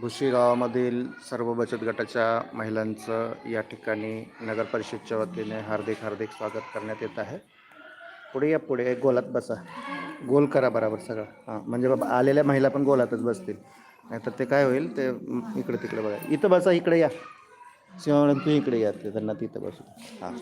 भुशी गावामधील सर्व बचत गटाच्या महिलांचं या ठिकाणी नगर परिषदच्या वतीने हार्दिक हार्दिक स्वागत करण्यात येत आहे. पुढे या पुढे गोलात बसा. गोल करा बराबर सगळं. हां म्हणजे बाबा आलेल्या महिला पण गोलातच बसतील. नाहीतर ते काय होईल ते इकडे तिकडे बघा. इथं बसा इकडे या. सिंहण तू इकडे या ते त्यांना तिथं बसू हां.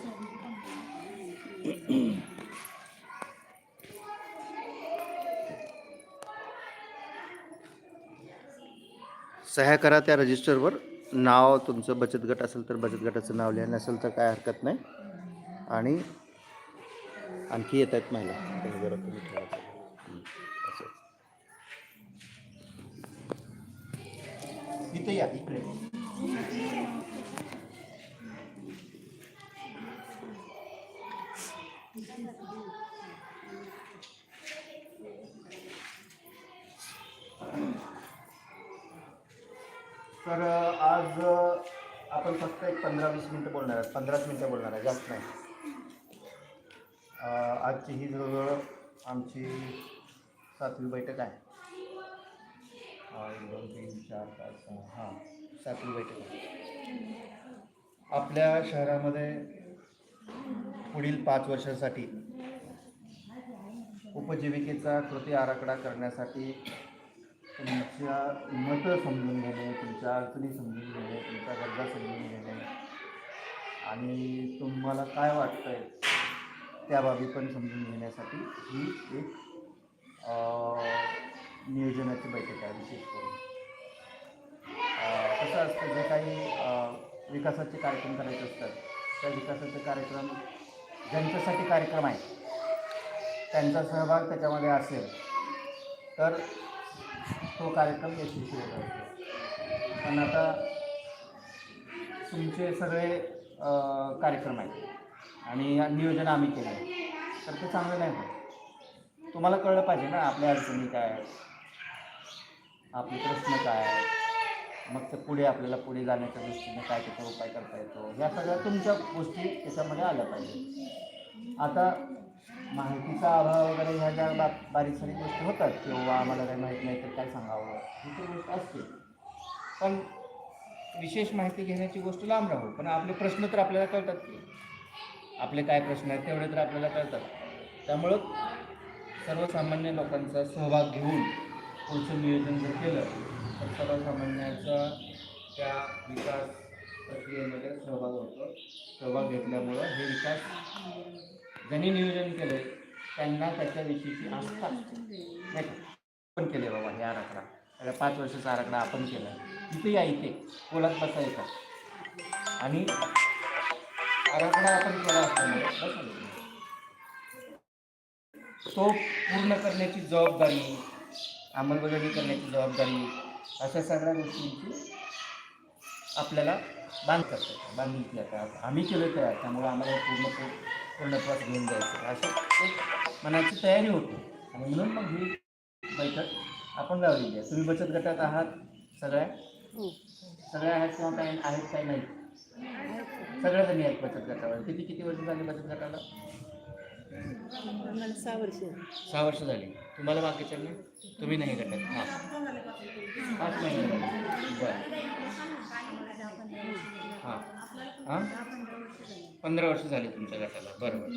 सह्या करा त्या रजिस्टरवर नाव तुमचं बचत गट असेल तर बचत गटाचं नाव लिहायला नसेल तर काय हरकत नाही. आणि आणखी येत आहेत महिला. ते जरा तुम्ही ठेवायचं. हं, तर आज आपण फक्त एक पंधरा वीस मिनटं बोलणार आहे पंधराच मिनटं बोलणार आहे जास्त नाही. आजची ही जवळजवळ आमची सातवी बैठक आहे. एक दोन तीन चार पाच सहा हां सातवी बैठक आहे. आपल्या शहरामध्ये पुढील पाच वर्षासाठी उपजीविकेचा कृती आराखडा करण्यासाठी तुमच्या मतं समजून घेणे तुमच्या अडचणी समजून घेणे तुमच्या गरजा समजून घेणे. आणि तुम्हाला काय वाटतंय त्या बाबी पण समजून घेण्यासाठी ही एक नियोजनाची बैठक आहे विशेष करून. कसं असतं जे काही विकासाचे कार्यक्रम करायचे असतात त्या विकासाचे कार्यक्रम ज्यांच्यासाठी कार्यक्रम आहे त्यांचा सहभाग त्याच्यामध्ये असेल तर तो कार्यक्रम यशस्वी होत. असतो पण आता तुमचे सगळे कार्यक्रम आहेत आणि नियोजन आम्ही केलं आहे. तर ते चांगलं नाही होत. तुम्हाला कळलं पाहिजे ना आपल्या अडचणी काय आपले प्रश्न काय मग ते पुढे आपल्याला पुढे जाण्याच्या दृष्टीने काय त्याचा उपाय करता येतो? ह्या सगळ्या तुमच्या गोष्टी त्याच्यामध्ये आल्या पाहिजे आता माहितीचा अभाव वगैरे ह्या ज्या बा बारीक सारीक गोष्टी होतात किंवा आम्हाला काही माहीत नाही तर काय सांगावं? ही तर गोष्ट असते. पण विशेष माहिती घेण्याची गोष्ट लांब राहू. पण आपले प्रश्न तर आपल्याला कळतात की. आपले काय प्रश्न आहेत तेवढे तर आपल्याला कळतात. त्यामुळं सर्वसामान्य लोकांचा सहभाग घेऊन पुढचं नियोजन जर केलं तर सर्वसामान्याचा त्या विकास प्रक्रियेमध्ये सहभाग होतो. सहभाग घेतल्यामुळं हे विकास ज्यांनी नियोजन केलंय त्यांना त्याच्याविषयीची आस्था नाही आपण केले बाबा हे आराखडा. आता पाच वर्षाचा आराखडा आपण केला इथे या इथे. कोलात बसायचा आणि आराखडा आपण केला असल्यामुळे तो पूर्ण करण्याची जबाबदारी अंमलबजावणी करण्याची जबाबदारी अशा सगळ्या गोष्टींची आपल्याला बांध करतात बांधिलकी आता आम्ही केलं आहे त्यामुळे आम्हाला हे पूर्ण पू- पूर्णत्वास घेऊन जायचं असं एक मनाची तयारी होती. आणि म्हणून मग ही बैठक आपण लावलेली आहे. तुम्ही बचत गटात आहात सगळ्या? सगळ्या आहेत किंवा काही आहेत काही नाही सगळ्या जणी आहेत बचत गटावर. किती किती वर्ष झाली बचत गटाला? सहा वर्ष सहा वर्ष झाली. तुम्हाला बाकीच्या नाही तुम्ही नाही गटात हां. पाच महिने बरं. हां. हां? पंधरा वर्ष झाली तुमच्या गटाला. बरोबर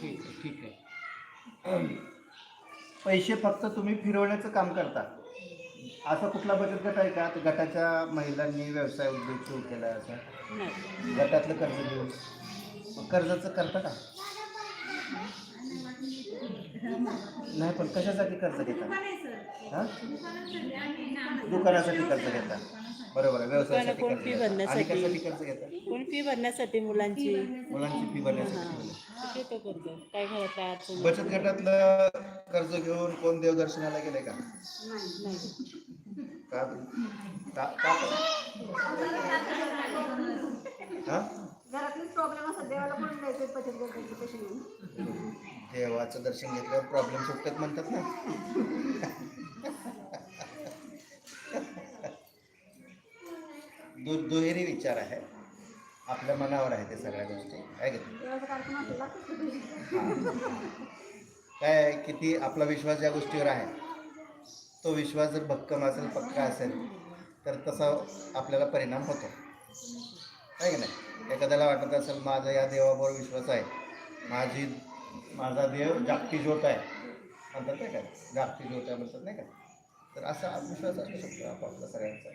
ठीक आहे ठीक आहे. पैसे फक्त तुम्ही फिरवण्याचं काम करता. असा कुठला बचत गट आहे का? गटाच्या महिलांनी व्यवसाय उद्योग सुरू केला आहे असं? गटातलं कर्ज घेऊन. मग कर्जाचं करता का? नाही पण कशासाठी कर्ज घेता? हां? दुकानासाठी कर्ज घेता. बरोबर आहे व्यवसायासाठी कोण कर्ज fee घेता. आणि भरण्यासाठी. कशासाठी कर्ज घेता? कोण फी भरण्यासाठी मुलांची? मुलांची फी भरण्यासाठी घेतो. कर्ज काय घरात अडचण बचत गटातलं कर्ज घेऊन कोण देवदर्शनाला गेले का? नाही. का? का? का? हां? घरातलेच प्रॉब्लेम असतात. देवाला कोण द्यायचे? बचत गटाचे पैसे घेऊन? देवाचं दर्शन घेतल्यावर प्रॉब्लेम सुटतात म्हणतात ना. दु दुहेरी विचार आहे. आपल्या मनावर आहे ते सगळ्या गोष्टी. आहे का? काय किती आपला विश्वास या गोष्टीवर आहे तो विश्वास जर भक्कम असेल पक्का असेल तर तसा आपल्याला परिणाम होतो. आहे की नाही? एखाद्याला वाटत असेल माझा या देवावर विश्वास आहे. माझी माझा देव जागती ज्योत आहे. म्हणतात नाही का? जागती ज्योत आहे म्हणतात नाही का? तर असा विश्वास असू शकतो आपापला सगळ्यांचा.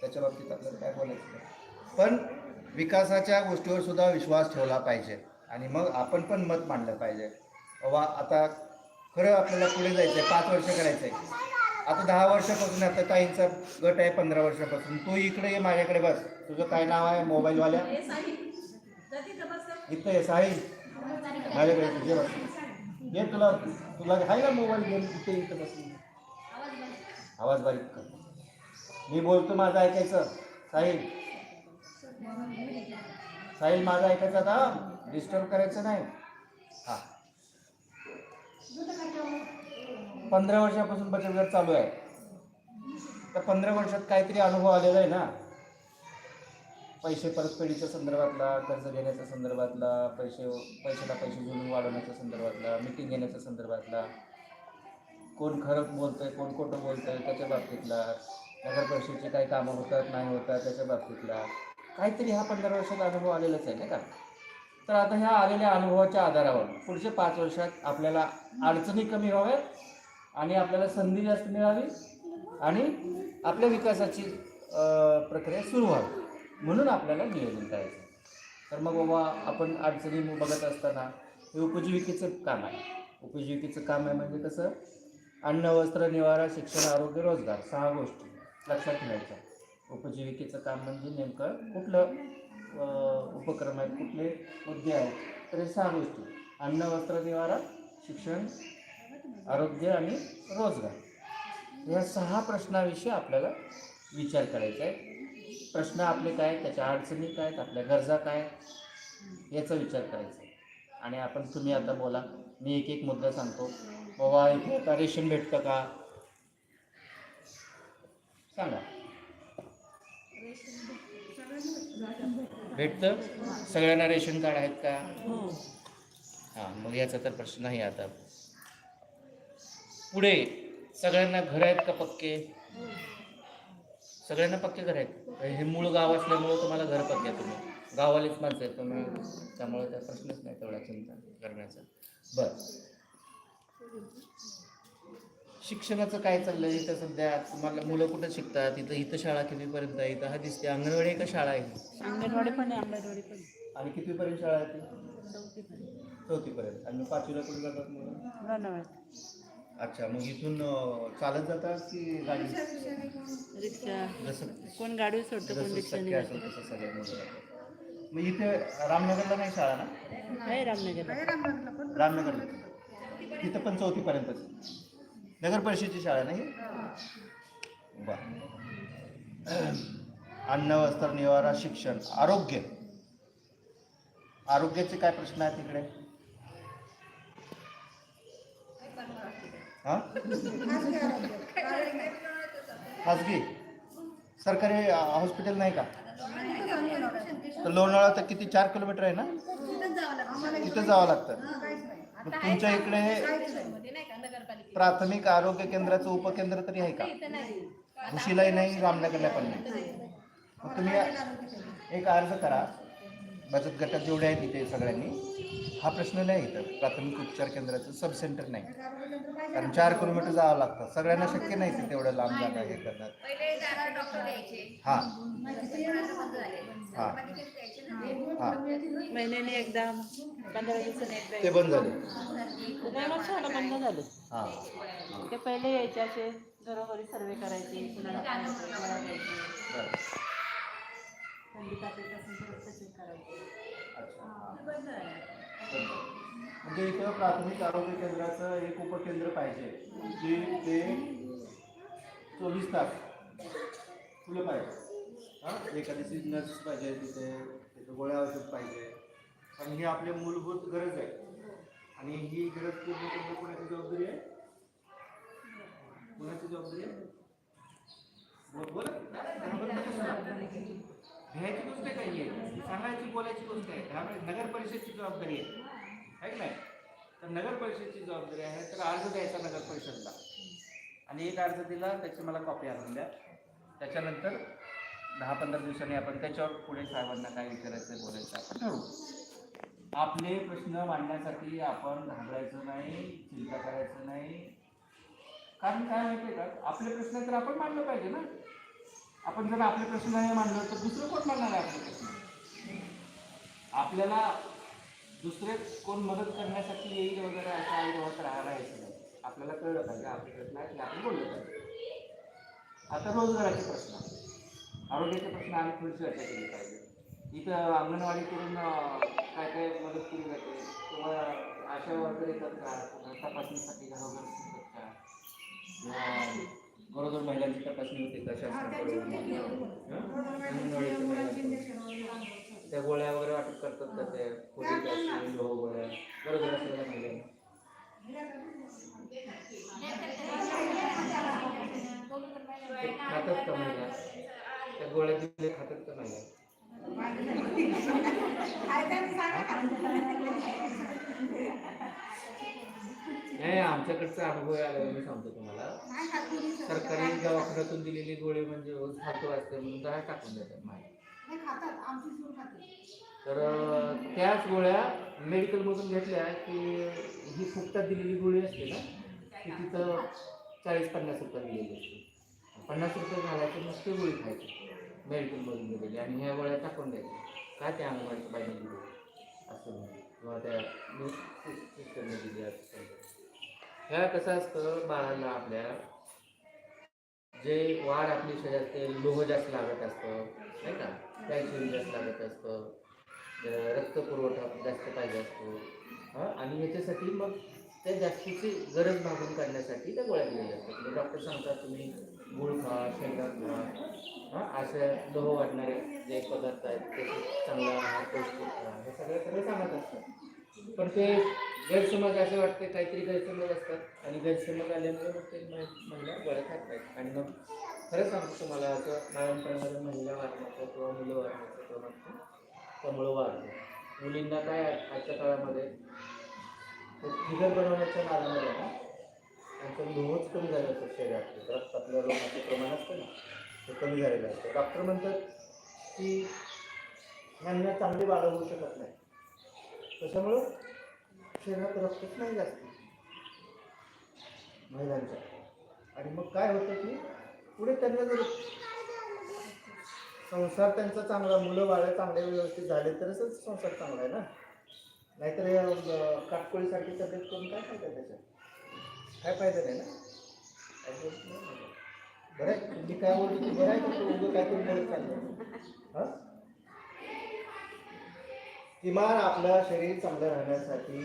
त्याच्या बाबतीत आपल्याला काय बोलायचं नाही. पण विकासाच्या गोष्टीवर सुद्धा विश्वास ठेवला पाहिजे. आणि मग आपण पण मत मांडलं पाहिजे. बाबा आता खरं आपल्याला पुढे जायचं आहे पाच वर्ष करायचं आहे आता दहा वर्षापासून आता ताईंचा गट आहे पंधरा वर्षापासून. तू इकडे ये माझ्याकडे बस. तुझं काय नाव आहे? मोबाईलवाल्या? इथं ये साहिल. माझ्याकडे तुझे बस. ये तुला तुला आहे ना मोबाईल घेऊन इथे इथं बस आवाज बारीक कर. मी बोलतो माझं ऐकायचं. साहिल. साहिल माझं ऐकायचं आता? डिस्टर्ब करायचं नाही? हां. पंधरा वर्षापासून बचत गट चालू आहे. तर पंधरा वर्षात काहीतरी अनुभव आलेला आहे ना? पैसे परतफेडीच्या संदर्भातला कर्ज घेण्याच्या संदर्भातला पैसे पैशाला पैसे जुळून वाढवण्याच्या संदर्भातला मिटिंग घेण्याच्या संदर्भातला. कोण खरं बोलतंय कोण खोटं बोलतंय त्याच्या बाबतीतला. नगर परिषदेची काही कामं होतात नाही होतात त्याच्या बाबतीतला. काहीतरी हा पंधरा वर्षाचा अनुभव आलेलाच आहे नाही का? तर आता ह्या आलेल्या अनुभवाच्या आधारावर पुढच्या पाच वर्षात आपल्याला अडचणी कमी व्हाव्यात आणि आपल्याला संधी जास्त मिळावी आणि आपल्या विकासाची प्रक्रिया सुरू व्हावी म्हणून आपल्याला नियोजन करायचं. तर मग बाबा आपण अडचणी बघत असताना हे उपजीविकेचं काम आहे. उपजीविकेचं काम आहे म्हणजे कसं? अन्न वस्त्र निवारा शिक्षण आरोग्य रोजगार सहा गोष्टी लक्षात ठेवायच्या. उपजीविकेचं काम म्हणजे नेमकं कुठलं उपक्रम आहेत कुठले मुद्दे आहेत तर हे सहा गोष्टी. अन्न वस्त्र निवारा शिक्षण आरोग्य आणि रोजगार. या सहा प्रश्नाविषयी आपल्याला विचार करायचा आहे. प्रश्न आपले काय त्याच्या अडचणी काय आहेत, आपल्या गरजा काय याचा विचार करायचा आहे. आणि आपण तुम्ही आता बोला मी एक एक मुद्दा सांगतो. बाबा इथे आता रेशन भेटतं का? सांगा. भेटतं? सगळ्यांना रेशन कार्ड आहेत का? हो. हां मग याचा तर प्रश्न नाही आता पुढे सगळ्यांना घर आहेत का पक्के? सगळ्यांना पक्के घर आहेत? हे मूळ गाव असल्यामुळं तुम्हाला घर पक्के आहे तुम्ही. गावालेच माणसं आहेत तुम्ही. त्यामुळे त्या प्रश्नच नाही तेवढा चिंता करण्याचा. बरं. शिक्षणाचं काय चाललंय इथं सध्या? तुम्हाला मुलं कुठं शिकतात? इथं इथं शाळा कितीपर्यंत आहे? इथं हा दिसते अंगणवाडी का शाळा आहे? अंगणवाडी पण आहे अंगणवाडी पण. आणि कितीपर्यंत शाळा आहे ती? चौथीपर्यंत. आणि पाचवीला कुठे जातात मुलं? धन्यवाद. अच्छा मग इथून चालत जातात की गाडी? रिक्षा कोण. गाडी सोडतं कोण रिक्षाने मग इथे रामनगरला नाही शाळा ना? आहे रामनगरला. रामनगरला तिथं पण चौथीपर्यंतच नगर परिषदेची शाळा नाही? बर अन्न वस्त्र निवारा शिक्षण आरोग्य. आरोग्याचे काय प्रश्न आहेत तिकडे हां? खाजगी सरकारी हॉस्पिटल नाही का? तर लोणावळा तर किती चार किलोमीटर आहे ना? तिथं जावं लागतं. मग तुमच्या इकडे प्राथमिक आरोग्य केंद्राचं उपकेंद्र तरी आहे का? भुशीलाही नाही रामनगरला पण नाही. मग तुम्ही एक अर्ज करा. बचत गटात जेवढे आहेत तिथे सगळ्यांनी. हा प्रश्न नाही इथं प्राथमिक उपचार केंद्राचं सब सेंटर नाही. कारण चार किलोमीटर जावं लागतं. सगळ्यांना शक्य नाही ते तेवढं लांब जागा हे करणार हां. हां. हां. महिन्याने एकदा पंधरा दिवसांनी एकदा ते बंद झाले. बंद झालं. हां. ते पहिले यायचे असे घरोघरी सर्वे करायचे कुणाला काय होतं, गोळ्या द्यायचे बरं. थंडी तापायची असेल तर रक्त चेक करायचे. अच्छा. हां ते बंद झालं. म्हणजे इथं प्राथमिक आरोग्य केंद्राचं एक उपकेंद्र पाहिजे जे ते चोवीस तास फुलं पाहिजे. हां? एखादी नर्स पाहिजे तिथे तिथं गोळ्या औषध पाहिजे. आणि ही आपली मूलभूत गरज आहे. आणि ही गरज पूर्ण करणं कोणाची जबाबदारी आहे? कोणाची जबाबदारी आहे? बोल बोला घ्यायची गोष्ट काही आहे सांगायची बोलायची गोष्ट आहे. त्यामुळे नगर परिषदची जबाबदारी आहे. आहे की नाही? तर नगर परिषदची जबाबदारी आहे. तर अर्ज द्यायचा नगर परिषदला. आणि एक अर्ज दिला त्याची मला कॉपी आणून द्या. त्याच्यानंतर दहा पंधरा दिवसांनी आपण त्याच्यावर पुढे साहेबांना काय विचारायचं बोलायचं आपण ठरवू. आपले प्रश्न मांडण्यासाठी आपण घाबरायचं नाही चिंता करायचं नाही. कारण काय माहितीये का? आपले प्रश्न तर आपण मांडलं पाहिजे ना. आपण जर आपले प्रश्न नाही मांडलं तर दुसरं कोण मांडणार आहे आपले प्रश्न? आपल्याला दुसरे कोण मदत करण्यासाठी येईल वगैरे असं आई तर राहायला यायचं नाही. आपल्याला कळलं पाहिजे आपले प्रश्न आहे ते आपण बोललं पाहिजे. आता रोजगाराचे प्रश्न. आरोग्याचे प्रश्न आम्ही थोडी चर्चा केली पाहिजे. इथं अंगणवाडीकडून काय काय मदत केली जाते? किंवा आशा वर्कर येतात का? तपासणीसाठी घरोघर सुरक्षा किंवा गरोदर महिलांची तपासणी होते का शासनाकडून? अंगणवाडीच्या महिलांकडून. त्या गोळ्या वगैरे वाटप करतात का ते? फुलिक ऍसिड, लोह गोळ्या गरोदर असलेल्या महिलांना ते खातात का महिला? त्या गोळ्या दिले खातात का महिला? नाही आमच्याकडचा अनुभव आला मी सांगतो तुम्हाला. सरकारी दवाखान्यातून दिलेली गोळी म्हणजे खातो असते म्हणून काय टाकून देतात माहिती तर त्याच गोळ्या मेडिकलमधून घेतल्या की ही फुकटात दिलेली गोळी असते ना ती तिथं चाळीस पन्नास रुपये दिलेली असते. पन्नास रुपये घालायचे नुसते गोळी खायची. मेडिकलमधून दिलेली आणि ह्या गोळ्या टाकून द्यायच्या. काय त्या अंगणवाडीच्या दिली असं म्हणजे किंवा त्या दिली असं. ह्या कसं असतं बाळांना आपल्या? जे वाढ आपली शरीरात ते लोह जास्त लागत असतं नाही का? कॅल्शियम जास्त लागत असतं रक्त पुरवठा जास्त पाहिजे असतो. हां? आणि ह्याच्यासाठी मग त्या जास्तीची गरज भागून काढण्यासाठी त्या गोळ्या दिलेल्या असतात. म्हणजे डॉक्टर सांगतात तुम्ही गुळ खा शेंगा खा. हां? असे लोह वाढणारे जे पदार्थ आहेत ते चांगला आहार पौष्टिक खा हे सगळं सगळे सांगत असतात. पण ते गैरसमज असे वाटते काहीतरी गैरसमज असतात. आणि गैरसमज आल्यामुळे मग ते महिला गोळ्या खात आणि मग खरं सांगतो तुम्हाला असं बाळंपणामध्ये महिला वाढण्याचं किंवा मुलं वाढण्याचं प्रमाण त्यामुळं वाढलं मुलींना काय आजच्या काळामध्ये फिगर बनवण्याच्या नादामध्ये ना त्यांचं लोहच कमी झालं असतं शरीरात रक्तातल्या लोहाचं प्रमाण असतं ना ते कमी झालेलं असतं. डॉक्टर म्हणतात की ह्यांना चांगली वाढ होऊ शकत नाही. त्याच्यामुळं शरीरात रक्तच नाही जास्त. महिलांच्या आणि मग काय होतं की पुढे त्यांना जर संसार त्यांचा चांगला मुलं बाळं चांगले व्यवस्थित झाले तरच संसार चांगला आहे ना? नाहीतर काटकोळीसाठी तब्येत करून काय फायदा त्याच्यात काय फायदा नाही ना? बरं आहे. काय बोलतो? काय बरं आहे का तू बोलत चाललं हां? किमान आपलं शरीर चांगलं राहण्यासाठी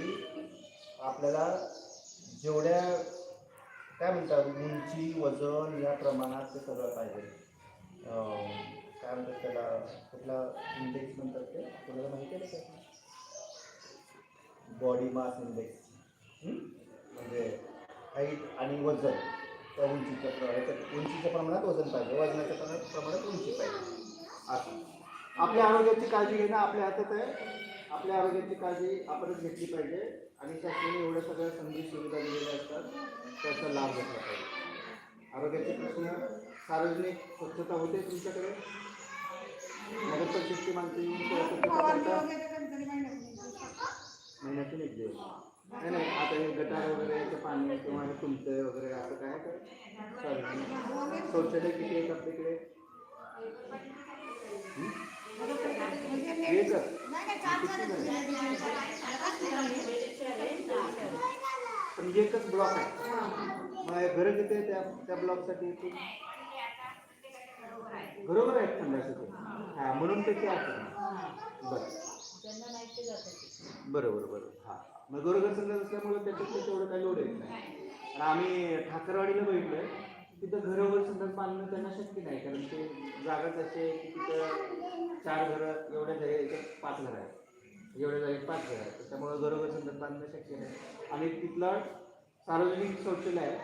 आपल्याला जेवढ्या काय म्हणतात उंची वजन या प्रमाणात ते सगळं पाहिजे. काय म्हणतात त्याला कुठला इंडेक्स म्हणतात ते? तुम्हाला माहिती आहे ना बॉडी मास इंडेक्स म्हणजे हाईट आणि वजन. त्या उंचीच्या प्र- उंचीच्या प्रमाणात वजन पाहिजे. वजनाच्या प्रमाणात प्रमाणात उंची पाहिजे. असं. आपल्या आरोग्याची काळजी घेणं आपल्या हातात आहे. आपल्या आरोग्याची काळजी आपणच घेतली पाहिजे आणि शासनाने एवढ्या सगळ्या संधी सुविधा दिलेल्या असतात त्याचा लाभ घेतला पाहिजे. आरोग्याचे प्रश्न सार्वजनिक स्वच्छता होते तुमच्याकडे? नगर परिषदची महिन्यातून एक दिवस. नाही नाही आता हे गटार वगैरे याचं पाणी किंवा हे तुमचं वगैरे असं काय तर. शौचालय किती आहेत आपल्याकडे पण एकच ब्लॉक आहे. गरज येते त्या त्या ब्लॉकसाठी बरोबर आहेत संडासाचे हा म्हणून ते अडचण बरं. बरोबर बरोबर. हा. मग गोरगर संघ असल्यामुळे त्याच्यात तेवढं काही लोड येत नाही. आणि आम्ही ठाकरवाडीला बघितलंय. तिथं घरोघर सुद्धा बांधणं त्यांना शक्य नाही कारण ते जागाच अशी आहे की तिथं चार घरं एवढ्या जागे पाच घरं आहेत. एवढ्या जागेत पाच घरं आहेत. त्यामुळं घरोघर सुद्धा बांधणं शक्य नाही. आणि तिथला सार्वजनिक शौचालय आहे.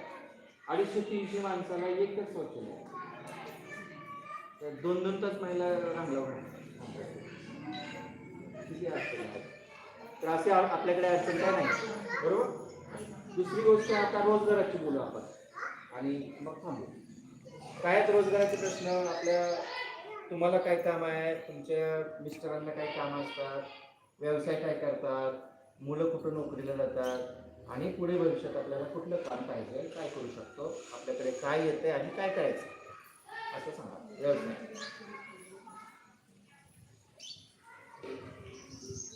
अडीचशे तीनशे माणसाला एकच शौचालय आहे. दोन दोन तास महिला रांगला किती अडचण आहे? तर असे आपल्याकडे अडचण काय नाही. बरोबर? दुसरी गोष्ट आता रोजगाराची बोलू आपण. आणि मग थांबू. काय आहेत रोजगाराचे प्रश्न आपल्या तुम्हाला काय काम आहे? तुमच्या मिस्टरांना काय काम असतात? व्यवसाय काय करतात? मुलं कुठं नोकरीला जातात? आणि पुढे भविष्यात आपल्याला कुठलं काम पाहिजे? काय करू शकतो? आपल्याकडे काय येते आणि काय करायचं? असं सांगा. व्यवसाय.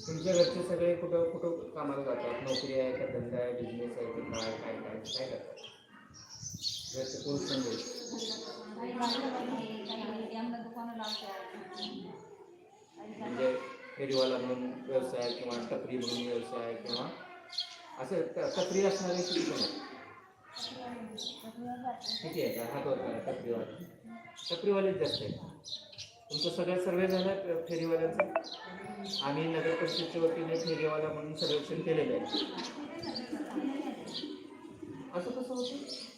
तुमच्या घरचे सगळे कुठं कुठं कामाला जातात? नोकरी आहे का? धंदा आहे? बिझनेस आहे की? काय काय काय काय करतात? घरचे पुरुष मंडळी म्हणजे फेरीवाला म्हणून व्यवसाय किंवा टपरी म्हणून व्यवसाय किंवा असं टपरी असणारे किती जण किती आहे? का हात करा टपरीवाले टपरीवालेच जास्त आहेत. तुमचं सगळ्या सर्वे झालं फेरीवाल्यांचं? आम्ही नगर परिषदेच्या वतीने फेरीवाला म्हणून सर्वेक्षण केलेलं आहे. असं कसं होतं?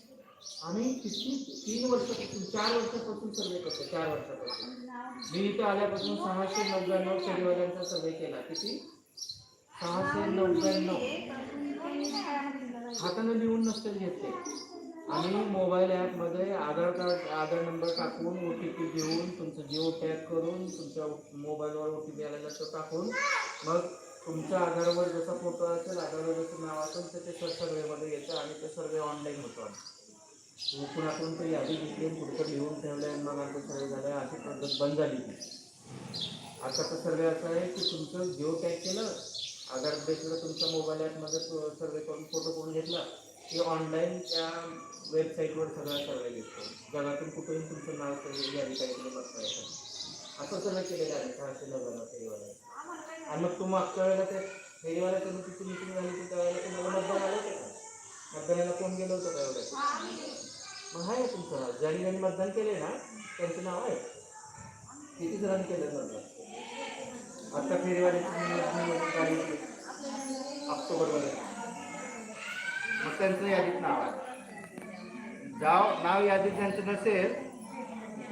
आम्ही किती? तीन वर्षापासून चार वर्षापासून सर्वे करतो चार वर्षापासून. मी इथं आल्यापासून सहाशे नव्याण्णव फेरीवाल्यांचा सर्वे केला. किती? सहाशे नव्याण्णव. हातानं लिहून नसतील घेतले. आणि मोबाईल ॲपमध्ये आधार कार्ड आधार नंबर टाकून ओ टी पी देऊन तुमचं जिओ टॅग करून तुमच्या मोबाईलवर ओ टी पी आलेला तो टाकून मग तुमच्या आधारवर जसा फोटो असेल आधारवर जसं नाव असेल तर ते सर्वेमध्ये येतं आणि ते सर्वे ऑनलाईन होतो. कुणाकडून तरी यादी घेतली आणि लिहून ठेवलं आणि मग आमचं सर्व झालं अशी पद्धत बंद झाली. ती तर सर्वे असं आहे की तुमचं जिओ टॅग केलं आधार बेसवर तुमच्या मोबाईल ॲपमध्ये सर्वे करून फोटो करून घेतला की ऑनलाईन त्या वेबसाईटवर सगळा सर्वे घेतो. जगातून कुठेही तुमचं नाव सर्वे यादी काहीतरी बघता येतं असं सर्वे केलेलं आहे सहाशे नव्याण्णव फेरीवाला. आणि मग तू मागच्या वेळेला ते फेरीवाल्याच्या तिची मिटिंग झाली होती त्यावेळेला तुम्हाला मतदान आलं होतं का? मतदानाला कोण गेलं होतं का एवढं? मग आहे तुमचं ज्यांनी ज्यांनी मतदान केले ना त्यांचं नाव आहे. किती जणांनी केलं मतदान? आता फेरीवाल्याची ऑक्टोबरमध्ये. मग त्यांचं यादीत नाव आहे. जाव नाव यादीत ज्यांचं नसेल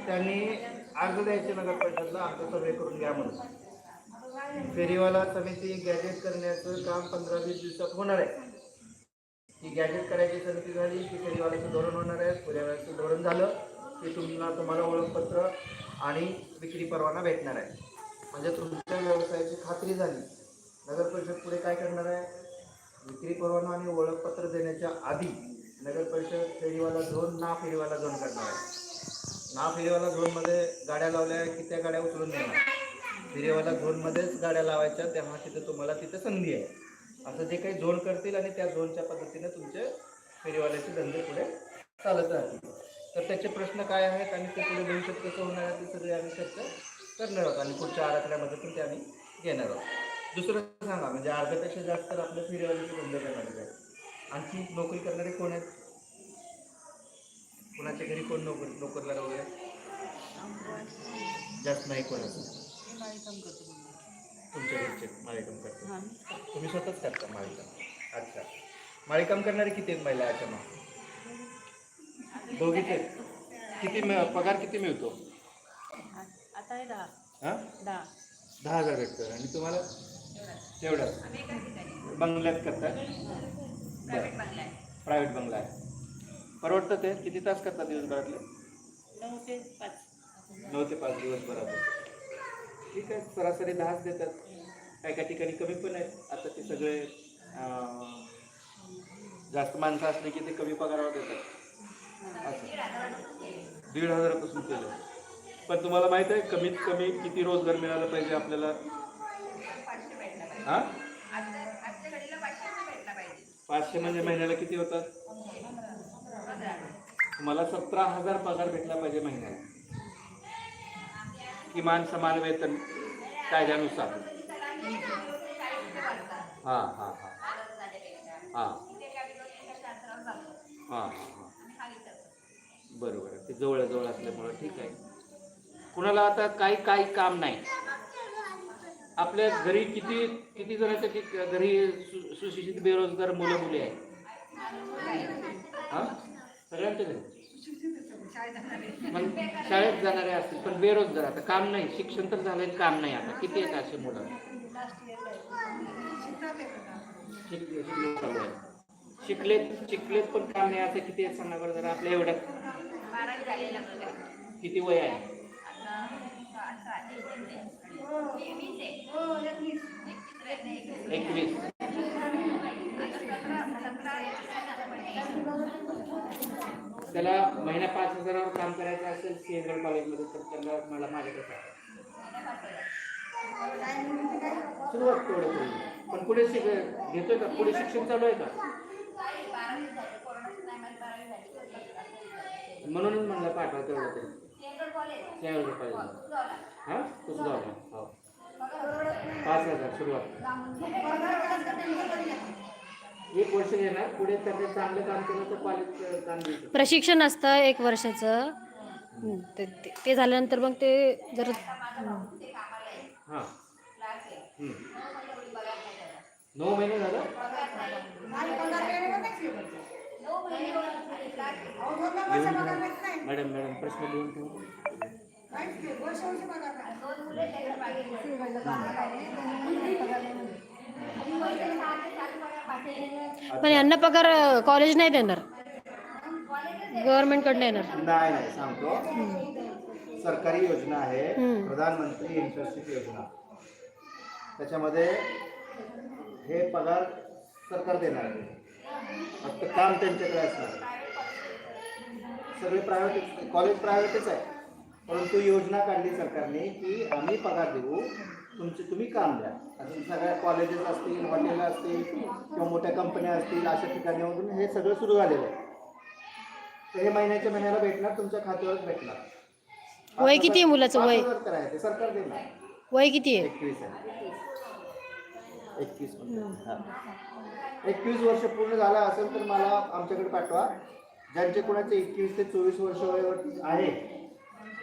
त्यांनी अर्ज द्यायचे नगर परिषदला अर्ज सर्वे करून घ्या म्हणून. फेरीवाला समिती गॅजेट करण्याचं काम पंधरा वीस दिवसात होणार आहे. ती गॅजेट करायची संधी झाली की फेरीवाल्याचं धोरण होणार आहे फेरीवाल्याचं धोरण झालं की तुम्हाला तुम्हाला ओळखपत्र आणि विक्री परवाना भेटणार आहे. म्हणजे तुमच्या व्यवसायाची खात्री झाली. नगर परिषद पुढे काय करणार आहे? विक्री परवाना आणि ओळखपत्र देण्याच्या आधी नगर परिषद फेरीवाला झोन ना फेरीवाला झोन करणार आहे. ना फेरीवाला झोनमध्ये गाड्या लावल्या की त्या गाड्या उचलून देणार. फेरीवाला झोनमध्येच गाड्या लावायच्या तेव्हा तिथं तुम्हाला तिथं संधी आहे. असं जे काही झोन करतील आणि त्या झोनच्या पद्धतीने तुमचे फेरीवाल्याचे धंदे पुढे चालत राहतील. तर त्याचे प्रश्न काय आहेत आणि ते पुढे भविष्यात कसं होणार आहे ते सगळे आम्ही चर्चा करणार आहोत आणि पुढच्या आराखड्यामध्ये पण ते आम्ही घेणार आहोत. दुसरं सांगा म्हणजे अर्ध्यापेक्षा जास्त तर आपल्या फेरीवाल्याचे धंदे करणार आहेत. आणखी नोकरी करणारे कोण आहेत? कोणाच्या घरी कोण नोकरी नोकरला वगैरे जास्त नाही कोणाचं. तुमच्या घरचे माळेकाम करतात. तुम्ही स्वतःच करता माळीकाम अच्छा. माळीकाम करणारे किती आहेत महिला याच्या मग? दोघीच आहेत. किती मिळ पगार किती मिळतो? आता आहे दहा. हां? दहा. दहा हजार भेटतं आणि तुम्हाला? तेवढंच बंगल्यात करता? प्रायव्हेट बंगला आहे. परवडतं ते? किती तास करता दिवसभरातले? नऊ ते पाच. नऊ ते पाच दिवसभरात ठीक आहे. सरासरी दहाच देतात. काही काही ठिकाणी कमी पण आहेत. आता ते सगळे जास्त माणसं असले की ते कमी पगारावर देतात. असं. दीड हजारापासून केलं. पण तुम्हाला माहीत आहे कमीत कमी किती रोजगार मिळाला पाहिजे आपल्याला? हां? पाचशे म्हणजे महिन्याला किती होतात? तुम्हाला सतरा हजार पगार भेटला पाहिजे महिन्याला. किमान समान वेतन कायद्यानुसार. हां हां हां. हां. हां हां बरोबर ते जवळजवळ असल्यामुळं ठीक आहे. कुणाला आता काही काही काम नाही. आपल्या घरी किती किती जणांच्या घरी सु- सुशिक्षित बेरोजगार मुलं मुली आहेत? हां? सगळ्यांच्या घरी? मग शाळेत जाणारे असतील पण बेरोजगार. आता काम नाही. शिक्षण तर झालंय काम नाही आता. किती आहेत असे मुलं? शिकले शिकलेत शिकलेत पण काम नाही असं किती आहेत सांगा बरं जरा आपल्या एवढ्या किती वय आहे? एकवीस. त्याला महिना पाच हजारावर काम करायचं असेल सिंहगड कॉलेजमध्ये तर त्याला मला माझ्याकडे सुरुवात तेवढं करू. पण पुढे शिक घेतोय का? पुढे शिक्षण चालू आहे का? म्हणूनच म्हणलं पाठवा तेवढं तरी. सेंट्रल पाहिजे. हां? कॉलेजला तसं जाऊ हो. पाच हजार सुरुवात. एक वर्ष घेणार. पुढे त्याने चांगलं काम केलं तर कॉलेज काम प्रशिक्षण असतं एक वर्षाचं. ते झाल्यानंतर मग ते जर हं. हां हम्म. नऊ महिने झालं? मॅडम मॅडम प्रश्न लिहून ठेवा. पण यांना पगार कॉलेज नाही देणार. गव्हर्नमेंटकडनं येणार. नाही नाही सांगतो. सरकारी योजना आहे. प्रधानमंत्री इंटर्नशिप योजना. त्याच्यामध्ये हे पगार सरकार देणार आहे. फक्त काम त्यांच्याकडे असणार. सगळे प्रायव्हेट कॉलेज प्रायव्हेटच आहे. परंतु योजना काढली सरकारने की आम्ही पगार देऊ. तुमचे तुम्ही काम द्या. आणि सगळ्या कॉलेजेस असतील हॉटेल असतील किंवा मोठ्या कंपन्या असतील अशा ठिकाणामधून हे सगळं सुरू झालेलं आहे. तर हे महिन्याच्या महिन्याला भेटणार तुमच्या खात्यावरच भेटणार. वय किती आहे मुलाचं वय? सरकार वय किती आहे? एकवीस आहे. एकवीस हा. एकवीस वर्ष पूर्ण झाला असेल तर मला आमच्याकडे पाठवा. ज्यांचे कोणाचे एकवीस ते चोवीस वर्ष वय आहे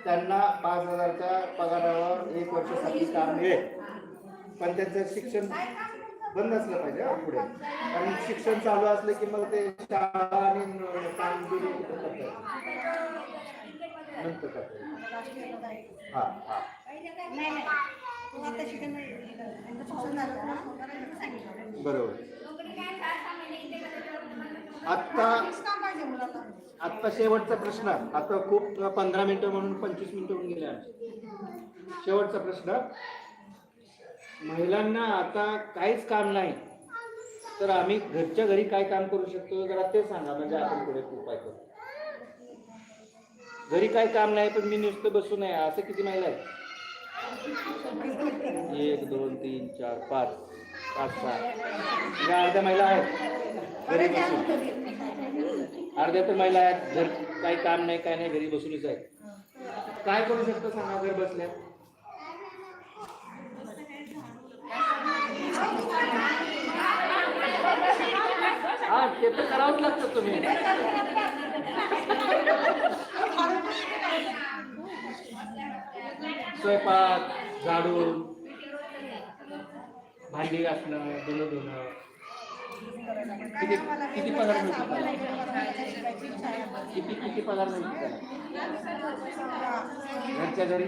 त्यांना पाच हजारच्या पगारावर एक वर्षासाठी काम मिळेल. पण त्यांचं शिक्षण बंद असलं पाहिजे पुढे. कारण शिक्षण चालू असलं की मग ते शाळा आणि न- काम दोन्ही कुठं करता येईल. नंतर करता येईल. हा हा. बरोबर. आत्ता आत्ता शेवटचा प्रश्न. आता खूप पंधरा मिनिटं म्हणून पंचवीस मिनिटं होऊन गेले शेवटचा प्रश्न. महिलांना आता काहीच काम नाही. तर आम्ही घरच्या घरी काय काम करू शकतो? जरा ते सांगा. म्हणजे आपण पुढे उपाय करू घरी काय काम नाही पण मी नुसतं बसू नये असं किती महिला आहेत? एक दोन तीन चार पाच पाच सहा. या अर्ध्या महिला आहेत. घरी बसून. अर्ध्या तर महिला आहेत. घर काही काम नाही काय नाही घरी बसूनच आहेत. काय करू शकतो सांगा घर बसल्या? हा ते तर करावंच लागतं तुम्ही. स्वयंपाक झाडून भांडी घासणं धुणं धुणं. किती किती पगार मिळतो त्याला? किती किती पगार मिळतो त्याला? घरच्या घरी?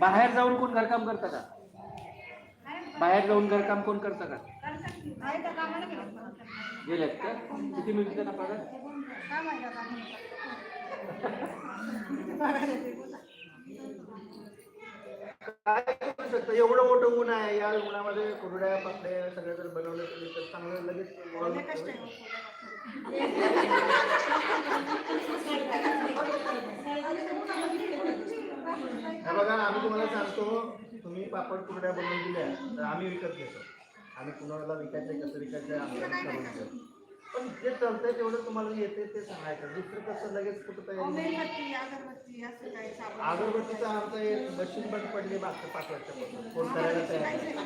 बाहेर जाऊन कोण घरकाम करतं का? बाहेर जाऊन घरकाम कोण करतं का? गेलेत का? किती मिळतो त्यांना पगार? काय करू शकतं? एवढं मोठं ऊन आहे. या उन्हामध्ये कुरड्या पापड्या सगळं जर बनवलं तरी तर चांगलं लगेच हे बघा आम्ही तुम्हाला सांगतो तुम्ही पापड कुरड्या बनवून दिल्या तर आम्ही विकत घेतो. आम्ही कुणाला विकायचं कसं विकायचं आम्हाला. पण जे चालतंय तेवढं तुम्हाला येते ते सांगायचं दुसरं कसं लगेच कुठं तयारी अगरबत्तीचा आमचा एक मशीन बंद पडली मागच्या पाच वर्षापासून. कोण करायला तयार नाही.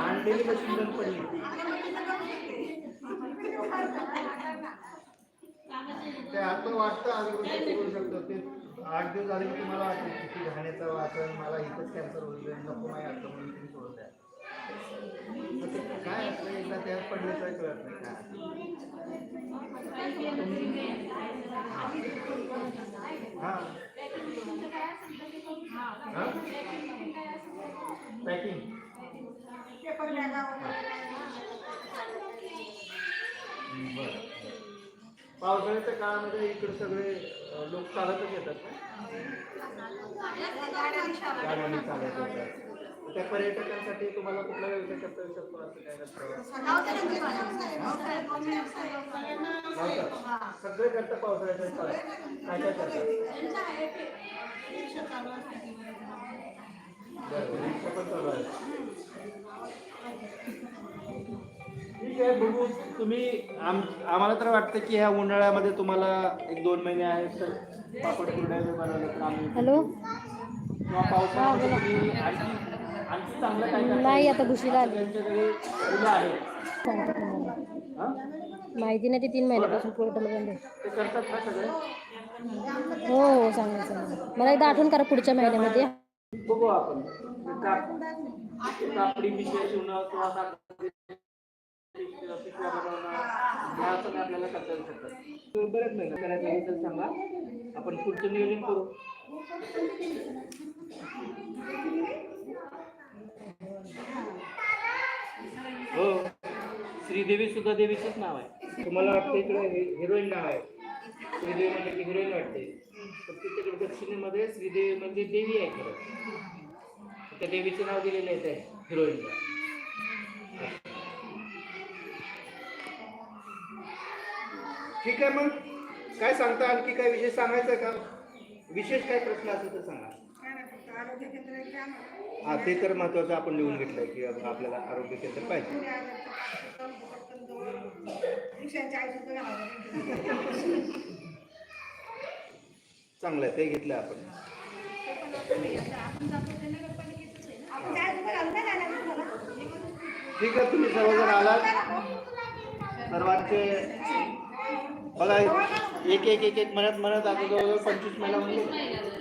आणलेली मशीन बंद पडली. ते आता वाटतं अगरबत्ती करू शकतो. ते आठ दिवस झाले की तुम्हाला वाटतं किती घाण्याचं वाचन मला इथंच कॅन्सर होईल नको माही असतं म्हणून तुम्ही सोडत आहे मग ते काय असलं एकदा त्यात पडले तर कळत नाही काय पॅकिंग पेपर बॅगा वगैरे बरं पावसाळ्याच्या काळामध्ये इकडे सगळे अं, लोक चालतच येतात ना. गाड्यांनी चालत येतात त्या पर्यटकांसाठी तुम्हाला कुठला व्यवसाय करता येऊ शकतो असं काय नसतं. सगळे करतात पावसाळ्याच्या काय काय करतात ठीक आहे बघू. तुम्ही आम आम्हाला तर वाटतं की ह्या उन्हाळ्यामध्ये तुम्हाला एक दोन महिने आहेत तर पापड कुरड्या बनवलं तर आम्ही हॅलो? किंवा पावसाळ्यामध्ये तुम्ही आणखी नाही? आता आली. सांगते तुम्हाला हा? माहिती नाही ती तीन महिन्यापासून पोर्टल बंद हो हो सांगा सांगा. मला एकदा आठवण करा पुढच्या महिन्यामध्ये. बघू आपण. ते काप- कापडी पिशव्या शिवणं किंवा कापडी पिशव्या पिशव्या बनवणं ह्या पण आपल्याला करता येऊ शकतात बरेच नाही करायचं आहे तर सांगा. आपण पुढचं नियोजन करू. हो. श्रीदेवी सुद्धा देवीचंच नाव आहे. तुम्हाला वाटतं इकडे हिरोईन नाव आहे. श्रीदेवी म्हणजे की हिरोईन वाटते. पण तिच्याकडे दक्षिणेमध्ये श्रीदेवी म्हणजे देवी आहे खरं. त्या देवीचं नाव दिलेलं आहे त्या हिरोईनला ठीक आहे मग. काय सांगता आणखी काय विशेष सांगायचं आहे का? विशेष काय प्रश्न असेल तर सांगा. आरोग्य केंद्र एक द्या ना. हा ते तर महत्वाचं आपण लिहून घेतलंय की आपल्याला आरोग्य केंद्र पाहिजे रिक्षांच्या. चांगलं आहे ते घेतलं आपण आपण त्या सुद्धा घालून नाही जाणार तुम्हाला. ठीक आहे तुम्ही सर्वजण आलात सर्वांचे बघा एक एक एक एक म्हणत म्हणत आता जवळजवळ पंचवीस महिना होऊन गेले.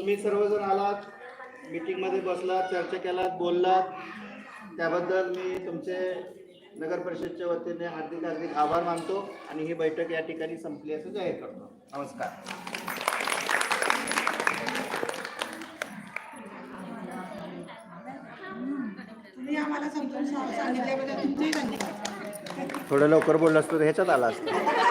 तुम्ही सर्वजण आलात मीटिंगमध्ये बसलात चर्चा केलात बोललात. त्याबद्दल मी तुमचे नगर परिषदच्या वतीने हार्दिक हार्दिक आभार मानतो आणि ही बैठक या ठिकाणी संपली असं जाहीर करतो. नमस्कार. तुम्ही आम्हाला समजून सांगितल्याबद्दल तुमचे धन्यवाद. थोडं लवकर बोललं असतं तर ह्याच्यात आला असतं.